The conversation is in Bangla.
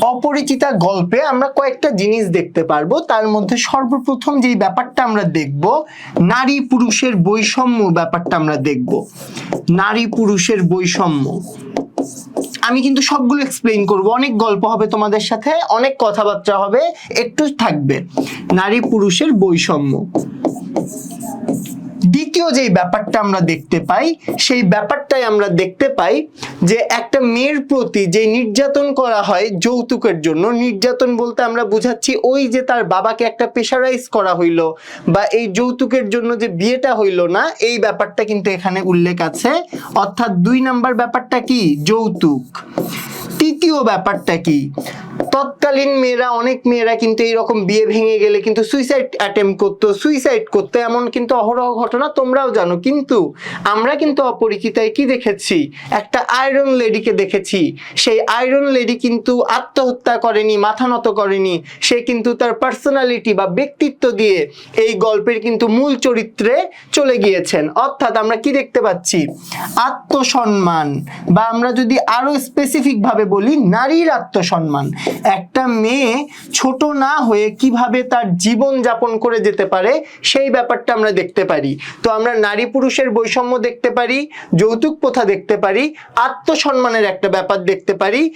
অপরিচিতা গল্পে আমরা কয়েকটা জিনিস দেখতে পারব। তার মধ্যে সর্বপ্রথম যেই ব্যাপারটা আমরা দেখব, নারী পুরুষের বৈষম্য ব্যাপারটা আমরা দেখব। নারী পুরুষের বৈষম্য। আমি কিন্তু সবগুলো এক্সপ্লেইন করব। অনেক গল্প হবে তোমাদের সাথে, অনেক কথাবার্তা হবে, একটু থাকবে। নারী পুরুষের বৈষম্য। দ্বিতীয় যেই ব্যাপারটা আমরা দেখতে পাই, সেই ব্যাপারটাই আমরা দেখতে পাই যে একটা মেয়ের প্রতি যে নির্যাতন করা হয় যৌতুকের জন্য, নির্যাতন বলতে আমরা বুঝাচ্ছি ওই যে তার বাবাকে একটা প্রেশারাইজ করা হইল বা এই যৌতুকের জন্য যে বিয়েটা হইল না, এই ব্যাপারটা কিন্তু এখানে উল্লেখ আছে। অর্থাৎ দুই নাম্বার ব্যাপারটা কি? যৌতুক। তৃতীয় ব্যাপারটা কি? তৎকালীন মেয়েরা, অনেক মেয়েরা কিন্তু এইরকম বিয়ে ভেঙে গেলে কিন্তু সুইসাইড অ্যাটেম্প করতো সুইসাইড করতো, এমন কিন্তু অহরহ ঘটনা তোমরাও জানো। কিন্তু আমরা কিন্তু অপরিচিতায় কি দেখেছি? একটা আয়রন লেডিকে দেখেছি। সেই আয়রন লেডি কিন্তু আত্মহত্যা করেনি, মাথা নত করেনি। সে কিন্তু তার পার্সোনালিটি বা ব্যক্তিত্ব দিয়ে এই গল্পের কিন্তু মূল চরিত্রে চলে গিয়েছেন। অর্থাৎ আমরা কি দেখতে পাচ্ছি? আত্মসম্মান। বা আমরা যদি আরও স্পেসিফিক ভাবে বলি, নারীর আত্মসম্মান। একটা মেয়ে ছোট না হয়ে কীভাবে তার জীবন যাপন করে যেতে পারে, সেই ব্যাপারটা আমরা দেখতে পারি। তো আমরা নারী পুরুষের বৈষম্য দেখতে পারি, যৌতুক প্রথা দেখতে পারি, আত্মসম্মানের একটা ব্যাপার দেখতে পারি।